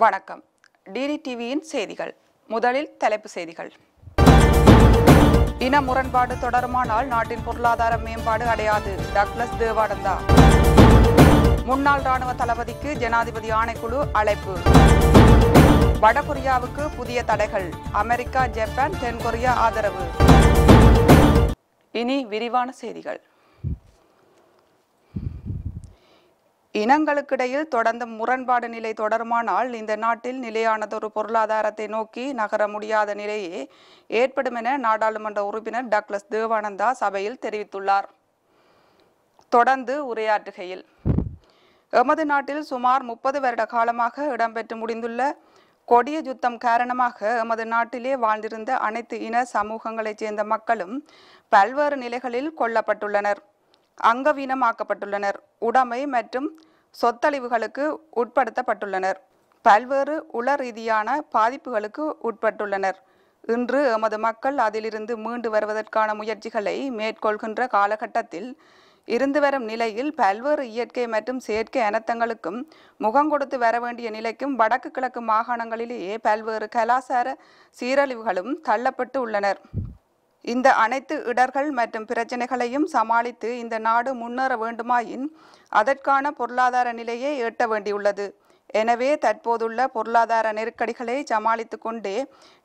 வணக்கம். டிடி டிவியின் செய்திகள். முதலில் தலைப்பு செய்திகள். இன முரண்பாடு தொடருமானால் நாட்டின் பொருளாதார மேம்பாடு அடையாது. டக்ளஸ் தேவானந்தா. முன்னாள் ராணுவ தளபதிக்கு ஜனாதிபதி ஆணைக்குழு அழைப்பு. வடகொரியாவுக்கு புதிய தடைகள். அமெரிக்கா ஜப்பான் தென்கொரியா ஆதரவு. இனி விரிவான செய்திகள். இனங்களுக்கிடையில் தொடர்ந்து முரண்பாடு நிலை தொடருமானால் இந்த நாட்டில் நிலையானதொரு பொருளாதாரத்தை நோக்கி நகர முடியாத நிலையே ஏற்படும் என நாடாளுமன்ற உறுப்பினர் டக்ளஸ் தேவானந்தா சபையில் தெரிவித்துள்ளார். தொடர்ந்து உரையாற்றுகையில் எமது நாட்டில் சுமார் முப்பது வருட காலமாக இடம்பெற்று முடிந்துள்ள கொடிய யுத்தம் காரணமாக எமது நாட்டிலே வாழ்ந்திருந்த அனைத்து இன சமூகங்களைச் சேர்ந்த மக்களும் பல்வேறு நிலைகளில் கொல்லப்பட்டுள்ளனர் அங்கவீனமாக்கப்பட்டுள்ளனர். உடைமை மற்றும் சொத்தழிவுகளுக்கு உட்படுத்தப்பட்டுள்ளனர். பல்வேறு உள ரீதியான பாதிப்புகளுக்கு உட்பட்டுள்ளனர். இன்று எமது மக்கள் அதிலிருந்து மீண்டு வருவதற்கான முயற்சிகளை மேற்கொள்கின்ற காலகட்டத்தில் இருந்து வரும் நிலையில் பல்வேறு இயற்கை மற்றும் செயற்கை அனர்த்தங்களுக்கும் முகம் கொடுத்து வர வேண்டிய நிலைக்கும் வடக்கு கிழக்கு மாகாணங்களிலேயே பல்வேறு கலாச்சார சீரழிவுகளும் தள்ளப்பட்டு உள்ளனர். இந்த அனைத்து இடர்கள் மற்றும் பிரச்சனைகளையும் சமாளித்து இந்த நாடு முன்னேற வேண்டுமாயின் அதற்கான பொருளாதார நிலையை எட்ட வேண்டியுள்ளது. எனவே தற்போதுள்ள பொருளாதார நெருக்கடிகளை சமாளித்து கொண்டே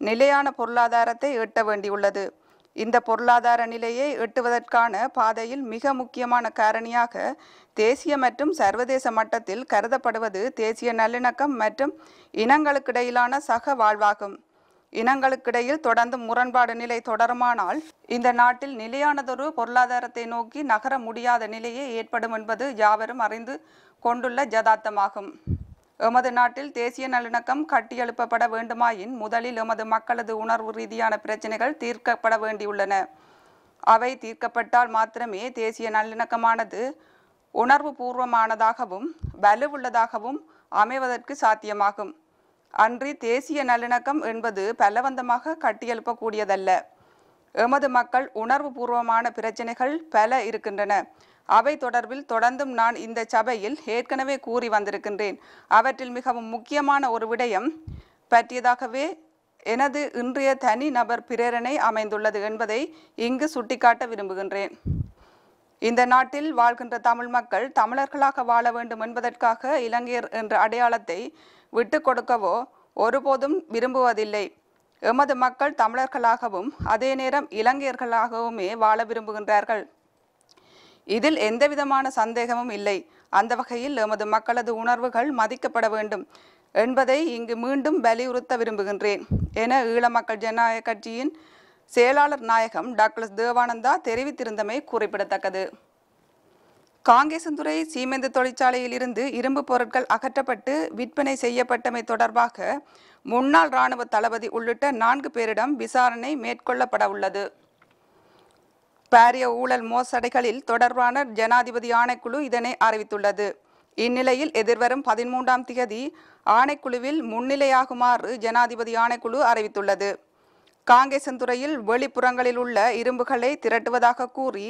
நிலையான பொருளாதாரத்தை எட்ட வேண்டியுள்ளது. இந்த பொருளாதார நிலையை எட்டுவதற்கான பாதையில் மிக முக்கியமான காரணியாக தேசிய மற்றும் சர்வதேச மட்டத்தில் கருதப்படுவது தேசிய நல்லிணக்கம் மற்றும் இனங்களுக்கிடையிலான சக வாழ்வாகும். இனங்களுக்கிடையில் தொடர்ந்து முரண்பாடு நிலை தொடருமானால் இந்த நாட்டில் நிலையானதொரு பொருளாதாரத்தை நோக்கி நகர முடியாத நிலையே ஏற்படும் என்பது யாவரும் அறிந்து கொண்டுள்ள ஜதார்த்தமாகும் எமது நாட்டில் தேசிய நல்லிணக்கம் கட்டியெழுப்பப்பட வேண்டுமாயின் முதலில் எமது மக்களது உணர்வு ரீதியான பிரச்சனைகள் தீர்க்கப்பட வேண்டியுள்ளன. அவை தீர்க்கப்பட்டால் மாத்திரமே தேசிய நல்லிணக்கமானது உணர்வு பூர்வமானதாகவும் வலுவுள்ளதாகவும் அமைவதற்கு சாத்தியமாகும். அன்றி தேசிய நல்லிணக்கம் என்பது பலவந்தமாக கட்டியெழுப்பக்கூடியதல்ல. எமது மக்கள் உணர்வு பூர்வமான பிரச்சனைகள் பல இருக்கின்றன. அவை தொடர்பில் தொடர்ந்தும் நான் இந்த சபையில் ஏற்கனவே கூறி வந்திருக்கின்றேன். அவற்றில் மிகவும் முக்கியமான ஒரு விடயம் பற்றியதாகவே எனது இன்றைய தனி நபர் பிரேரணை அமைந்துள்ளது என்பதை இங்கு சுட்டிக்காட்ட விரும்புகின்றேன். இந்த நாட்டில் வாழ்கின்ற தமிழ் மக்கள் தமிழர்களாக வாழ வேண்டும் என்பதற்காக இலங்கையர் என்ற அடையாளத்தை விட்டு கொடுக்கவோ ஒருபோதும் விரும்புவதில்லை. எமது மக்கள் தமிழர்களாகவும் அதே நேரம் இலங்கையர்களாகவுமே வாழ விரும்புகின்றார்கள். இதில் எந்தவிதமான சந்தேகமும் இல்லை. அந்த வகையில் எமது மக்களது உணர்வுகள் மதிக்கப்பட வேண்டும் என்பதை இங்கு மீண்டும் வலியுறுத்த விரும்புகின்றேன். என ஈழ மக்கள் ஜனநாயக கட்சியின் செயலாளர் நாயகம் டாக்டர் தேவானந்தா தெரிவித்திருந்தமை குறிப்பிடத்தக்கது. காங்கேசந்துறை சீமெந்து தொழிற்சாலையில் இருந்து இரும்பு பொருட்கள் அகற்றப்பட்டு விற்பனை செய்யப்பட்டமை தொடர்பாக முன்னாள் இராணுவ தளபதி உள்ளிட்ட நான்கு பேரிடம் விசாரணை மேற்கொள்ளப்பட உள்ளது. பாரிய ஊழல் மோசடிகளில் தொடர்பான ஜனாதிபதி ஆணைக்குழு இதனை அறிவித்துள்ளது. இந்நிலையில் எதிர்வரும் பதிமூன்றாம் தேதி ஆணைக்குழுவில் முன்னிலையாகுமாறு ஜனாதிபதி ஆணைக்குழு அறிவித்துள்ளது. காங்கேசந்துறையில் வெளிப்புறங்களில் உள்ள இரும்புகளை திரட்டுவதாக கூறி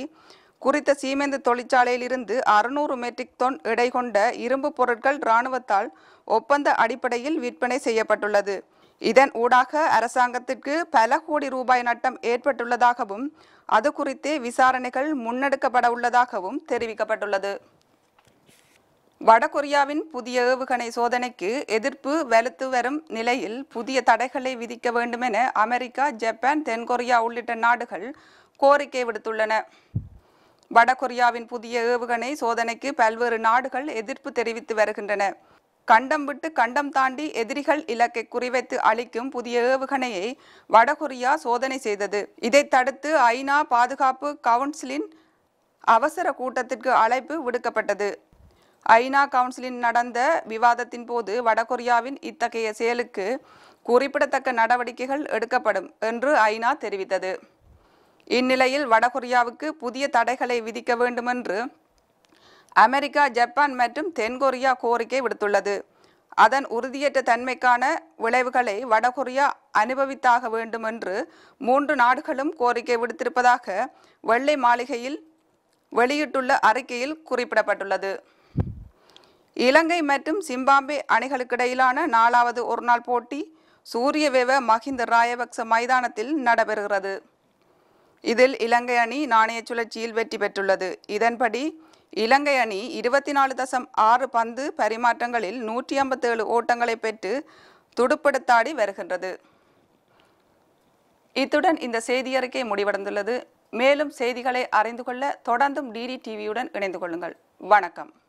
குறித்த சீமெந்து தொழிற்சாலையில் இருந்து அறுநூறு மெட்ரிக் தொன் எடை கொண்ட இரும்பு பொருட்கள் இராணுவத்தால் ஒப்பந்த அடிப்படையில் விற்பனை செய்யப்பட்டுள்ளது. இதன் ஊடாக அரசாங்கத்திற்கு பல கோடி ரூபாய் நட்டம் ஏற்பட்டுள்ளதாகவும் அது குறித்தே விசாரணைகள் முன்னெடுக்கப்பட உள்ளதாகவும் தெரிவிக்கப்பட்டுள்ளது. வடகொரியாவின் புதிய ஏவுகணை சோதனைக்கு எதிர்ப்பு வலுத்து வரும் நிலையில் புதிய தடைகளை விதிக்க வேண்டுமென அமெரிக்கா ஜப்பான் தென்கொரியா உள்ளிட்ட நாடுகள் கோரிக்கை விடுத்துள்ளன. வடகொரியாவின் புதிய ஏவுகணை சோதனைக்கு பல்வேறு நாடுகள் எதிர்ப்பு தெரிவித்து வருகின்றன. கண்டம் விட்டு கண்டம் தாண்டி எதிரிகள் இலக்கை குறிவைத்து அளிக்கும் புதிய ஏவுகணையை வடகொரியா சோதனை செய்தது. இதை தடுத்து ஐநா பாதுகாப்பு கவுன்சிலின் அவசர கூட்டத்திற்கு அழைப்பு விடுக்கப்பட்டது. ஐநா கவுன்சிலின் நடந்த விவாதத்தின் போது வடகொரியாவின் இத்தகைய செயலுக்கு குறிப்பிடத்தக்க நடவடிக்கைகள் எடுக்கப்படும் என்று ஐநா தெரிவித்தது. இந்நிலையில் வடகொரியாவுக்கு புதிய தடைகளை விதிக்க வேண்டுமென்று அமெரிக்கா ஜப்பான் மற்றும் தென்கொரியா கோரிக்கை விடுத்துள்ளது. அதன் உறுதியற்ற தன்மைக்கான விளைவுகளை வடகொரியா அனுபவித்தாக வேண்டும் என்று மூன்று நாடுகளும் கோரிக்கை விடுத்திருப்பதாக வெள்ளை மாளிகையில் வெளியிட்டுள்ள அறிக்கையில் குறிப்பிடப்பட்டுள்ளது. இலங்கை மற்றும் சிம்பாப்வே அணிகளுக்கிடையிலான நாலாவது ஒருநாள் போட்டி சூரியவேவ மஹிந்த ராயபக்ச மைதானத்தில் நடைபெறுகிறது. இதில் இலங்கை அணி நாணய சுழற்சியில் வெற்றி பெற்றுள்ளது. இதன்படி இலங்கை அணி இருபத்தி நாலு தசம் ஆறு பந்து பரிமாற்றங்களில் நூற்றி ஐம்பத்தேழு ஓட்டங்களை பெற்று துடுப்படுத்தாடி வருகின்றது. இத்துடன் இந்த செய்தியறிக்கை முடிவடைந்துள்ளது. மேலும் செய்திகளை அறிந்து கொள்ள தொடர்ந்தும் டிடி டிவியுடன் இணைந்து கொள்ளுங்கள். வணக்கம்.